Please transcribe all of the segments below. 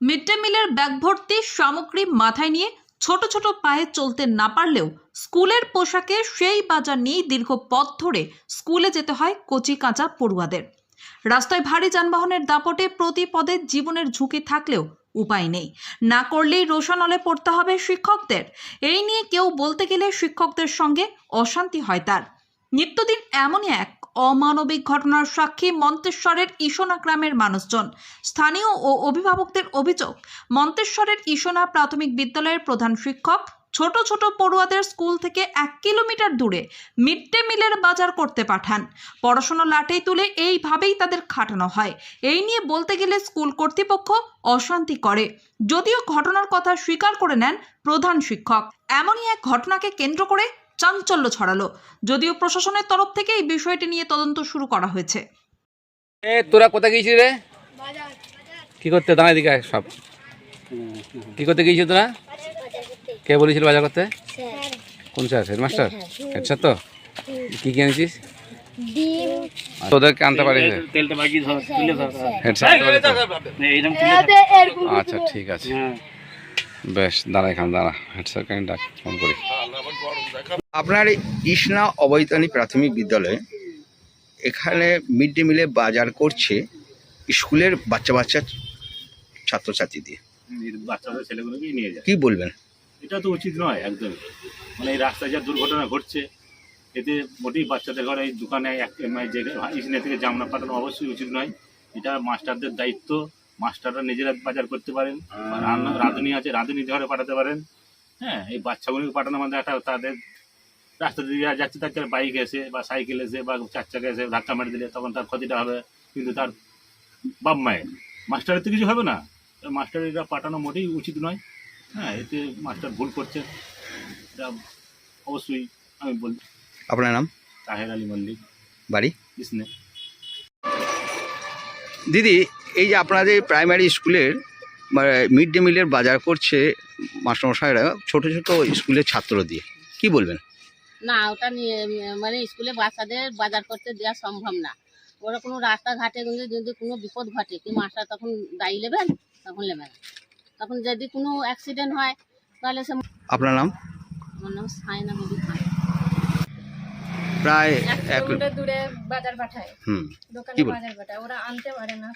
Mid day মিলের bag ভর্তি সামগ্রী মাথায় নিয়ে ছোট ছোট পায়ে চলতে না পারলেও স্কুলের পোশাকে সেই বাজার নিয়েই দীর্ঘ পথ ধরে স্কুলে যেতে হয় কচি কাঁচা পড়ুয়াদের। রাস্তায় ভারী যানবাহনের দাপটে প্রতি পদে জীবনের ঝুঁকি থাকলেও উপায় নেই। না করলেই রোশনলে পড়তে হবে শিক্ষকদের। এই নিয়ে কেউ বলতে গেলে শিক্ষকদের সঙ্গে অশান্তি হয় তার। নিত্যদিন এমনই এক অমানবিক ঘটনার সাক্ষী মন্তেশ্বরের ইসোনা গ্রামের মানুষজন। স্থানীয় ও অভিভাবকদের অভিযোগ, মন্তেশ্বরের ইসোনা প্রাথমিক বিদ্যালয়ের প্রধান শিক্ষক, ছোট ছোট পড়ুয়াদের স্কুল থেকে এক কিলোমিটার দূরে মিড ডে মিলের বাজার করতে পাঠান। পড়াশোনা লাটেই তুলে এইভাবেই তাদের খাটানো হয়। এই নিয়ে বলতে গেলে স্কুল কর্তৃপক্ষ অশান্তি করে। যদিও ঘটনার কথা স্বীকার করে নেন প্রধান শিক্ষক। এমনই এক ঘটনাকে কেন্দ্র করে চাঞ্চল্য ছড়ালো। যদিও প্রশাসনের তরফ থেকে এই বিষয়টি নিয়ে তদন্ত শুরু করা হয়েছে। এ তোরা কোথায় গিয়েছিস রে? কি করতে? দাঁড়ায় দিকে সব। কি করতে গিয়েছিস তোরা? কে বলেছিল বাজার করতে? কোন স্যার? হেডমাস্টার? হেড স্যার তো? কি কি এনেছিস তোদেরকে আনতে পারিস তেলটা বাকি ধর তুলে ধর। হেড স্যার আনতে পারিস তো? এইরকম তুলে ধর। আচ্ছা ঠিক আছে। হ্যাঁ বেশ দাঁড়া এখানে দাঁড়া। হেড স্যারকে আমি ডাক ফোন করি। আপনার ইসনা অবৈতনী প্রাথমিক বিদ্যালয়ে এখানে মিড ডে মিলে বাজার করছে স্কুলের বাচ্চা বাচ্চা ছাত্রছাত্রী দিয়ে বাচ্চাদের ছেলেগুলোকেই নিয়ে যায়। কি বলবেন? এটা তো উচিত নয় একদম। মানে এই রাস্তায় যা দুর্ঘটনা ঘটছে এতে মোটেই বাচ্চাদের ঘরে এই দোকানে এক মানে যে ইসনে থেকে জামনা পাঠানো অবশ্যই উচিত নয়। এটা মাস্টারদের দায়িত্ব। মাস্টাররা নিজেরা বাজার করতে পারেন রান্না রাঁধুনি আছে রাঁধুনি ঘরে পাঠাতে পারেন। হ্যাঁ এই বাচ্চাগুলোকে পাঠানো মানে একটা তাদের রাস্তা দিয়ে যাচ্ছে তার বাইক এসে বা সাইকেল এসে বা চার চাকা এসে ধাক্কা মেরে দিলে তখন তার ক্ষতিটা হবে কিন্তু তার বাপ মায়ের। মাস্টারের তো কিছু হবে না। মাস্টার এটা পাঠানো মোটেই উচিত নয়। হ্যাঁ এতে মাস্টার ভুল করছে। এটা অবশ্যই আমি বলি। আপনার নাম? তাহের আলী মল্লিক। বাড়ি? ইসনে দিদি এই যে আপনাদের প্রাইমারি স্কুলের মিড ডে মিলের বাজার করছে মাস্টারমশাইরা ছোট ছোট স্কুলের ছাত্র দিয়ে। কি বলবেন? না ওটা নিয়ে মানে স্কুলে বাচ্চাদের বাজার করতে দেওয়া সম্ভব না। ওরা কোনো রাস্তাঘাটে যদি কোনো বিপদ ঘটে কি মাস্টার তখন দায়ী নেবেন তখন নেবে না। তখন যদি কোনো অ্যাক্সিডেন্ট হয় তাহলে সে আপনার নাম? আমার নাম সাইনা বিবি খান। প্রায় এক কিলোমিটার দূরে বাজার পাঠায়। হুম দোকানে বাজার পাঠায়। ওরা আনতে পারে না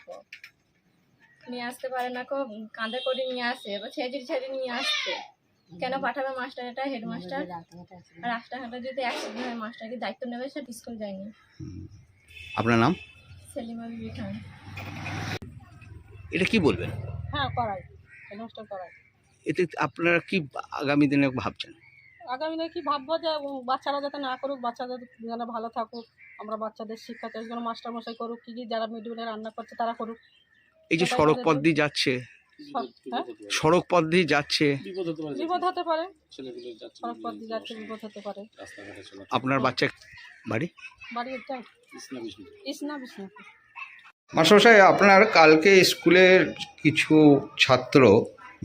নিয়ে আসতে পারে না কো কাঁধে করে নিয়ে আসে বা ছেঁচড়ি ছেঁচড়ি নিয়ে আসছে। কেন পাঠাবে মাস্টার? এটা হেডমাস্টার রাস্তাঘাটে যদি অ্যাক্সিডেন্ট হয় মাস্টার কি দায়িত্ব নেবে? সে স্কুল যায়নি। আপনার নাম? সেলিমা বিবি খান। এটা কি বলবেন? হ্যাঁ করাই। হেডমাস্টার করাই। এতে আপনারা কি আগামী দিনে ভাবছেন? আগামী দিনে কি ভাববো যে বাচ্চারা যাতে না করুক বাচ্চাদের যেন ভালো থাকুক আমরা বাচ্চাদের শিক্ষা চাই যেন মাস্টারমশাই করুক কী কী যারা মিডিলে রান্না করছে তারা করুক। এই যে সড়ক পথ দিয়ে যাচ্ছে। সব- হ্যাঁ? সড়ক পথ দিয়ে যাচ্ছে। বিপদ হতে পারে সড়ক পথ দিয়ে যাচ্ছে বিপদ হতে পারে। আপনার বাচ্চা বাড়ি? বাড়ি এটা ইসনা বিষ্ণুপুর। মাস্টারমশাই আপনার কালকে স্কুলের কিছু ছাত্র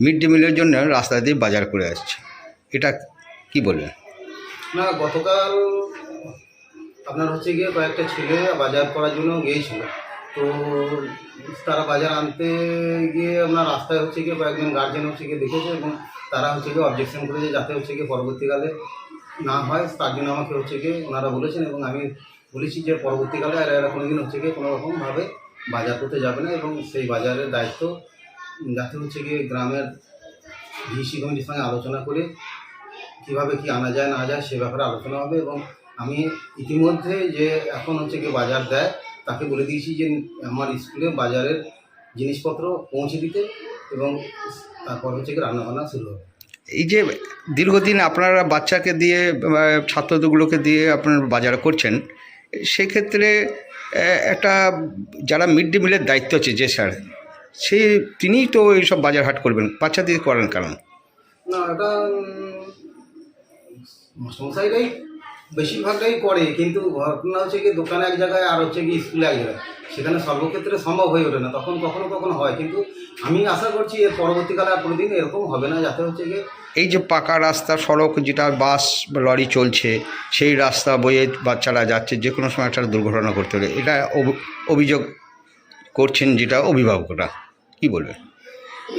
মিড ডে মিলের জন্য রাস্তা দিয়ে বাজার করে আসছে। এটা কি বলবেন না গতকাল আপনার হচ্ছে গিয়ে কয়েকটা ছেলে বাজার করার জন্য গিয়েছিল। তো তারা বাজার আনতে গিয়ে আপনার রাস্তায় হচ্ছে গিয়ে কয়েকজন গার্জেন হচ্ছে গিয়ে দেখেছে এবং তারা হচ্ছে গিয়ে অবজেকশন করেছে যাতে হচ্ছে গিয়ে পরবর্তীকালে না হয়, তার জন্য আমাকে হচ্ছে গিয়ে ওনারা বলেছেন এবং আমি বলেছি যে পরবর্তীকালে আর এরা কোনোদিন হচ্ছে গিয়ে কোনো রকমভাবে বাজার করতে যাবে না এবং সেই বাজারের দায়িত্ব যাতে হচ্ছে গিয়ে গ্রামের ভিসি কমিটির সঙ্গে আলোচনা করে কীভাবে কি আনা যায়, না যায় সে ব্যাপারে আলোচনা হবে এবং আমি ইতিমধ্যে যে এখন হচ্ছে গিয়ে বাজার দেয় তাকে বলে দিয়েছি যে আমার স্কুলে বাজারের জিনিসপত্র পৌঁছে দিতে এবং তারপর হচ্ছে কি রান্নাবান্না শুরু হবে। এই যে দীর্ঘদিন আপনারা বাচ্চাকে দিয়ে ছাত্রগুলোকে দিয়ে আপনার বাজার করছেন সেক্ষেত্রে একটা যারা মিড ডে মিলের দায়িত্ব আছে যে স্যার সে তিনিই তো এইসব বাজার হাট করবেন বাচ্চা দিয়ে করেন কারণ? না এটা মশাইরাই বেশিরভাগটাই করে কিন্তু ঘটনা হচ্ছে কি দোকানে এক জায়গায় আর হচ্ছে কি স্কুলে এক জায়গায়। সেখানে সর্বক্ষেত্রে সম্ভব হয়ে ওঠে না তখন কখনো কখনো হয় কিন্তু আমি আশা করছি এর পরবর্তীকালে আর কোনোদিন এরকম হবে না যাতে হচ্ছে গিয়ে এই যে পাকা রাস্তা সড়ক যেটা বাস লরি চলছে সেই রাস্তা বয়ে বাচ্চারা যাচ্ছে যে কোনো সময় একটা দুর্ঘটনা ঘটতে পারে। এটা অভ- অভিযোগ করছেন যেটা অভিভাবকরা কি বলবেন?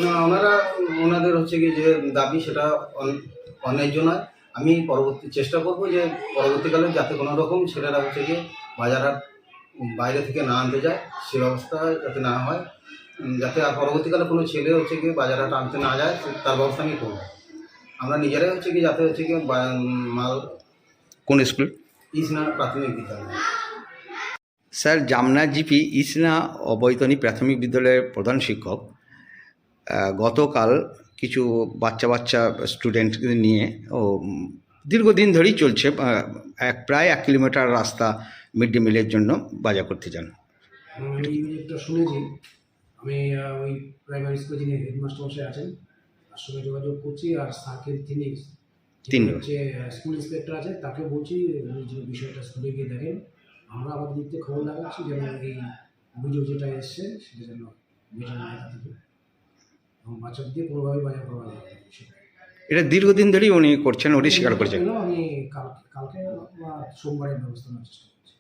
না ওনারা ওনাদের হচ্ছে কি যে দাবি সেটা অন- অন্যায্য নয়। আমি পরবর্তী চেষ্টা করব যে পরবর্তীকালে যাতে কোনো রকম ছেলেরা হচ্ছে গিয়ে বাজার বাইরে থেকে না আনতে যায় সে ব্যবস্থা যাতে না হয় যাতে আর পরবর্তীকালে কোনো ছেলে হচ্ছে গিয়ে বাজার হাট আনতে না যায় তার ব্যবস্থা আমি করব। আমরা নিজেরাই হচ্ছে কি যাতে হচ্ছে বা- মাল কোন স্কুল? ইসনা প্রাথমিক বিদ্যালয়। স্যার জামনা জিপি ইসনা অবৈতনী প্রাথমিক বিদ্যালয়ের প্রধান শিক্ষক গতকাল কিছু বাচ্চা বাচ্চা স্টুডেন্টদের নিয়ে ও দীর্ঘদিন ধরেই চলছে এক প্রায় এক কিলোমিটার রাস্তা মিড ডে মিলের জন্য বাজার করতে যান। আমি শুনেছি। আমি ওই প্রাইমারি স্কুলে যিনি হেডমাস্টার মশাই আছেন তার সঙ্গে যোগাযোগ করছি আর স্যারকে তিনি তিনি। হচ্ছে স্কুল ইন্সপেক্টর আছে তাকে বলছি যে বিষয়টা স্কুলে গিয়ে দেখেন আমরা আমাদের দিক থেকে খবর লাগাচ্ছি যেন এই অভিযোগ যেটা এসছে সেটা যেন মেটানো হয় এবং বাচ্চাদের দিয়ে কোনোভাবেই বাজার করা যাবে না এটা দীর্ঘদিন ধরেই উনি করছেন উনি স্বীকার করছেন। আমি কালকে কালকে সোমবারের ব্যবস্থা নেওয়ার চেষ্টা করছি।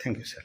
Thank you sir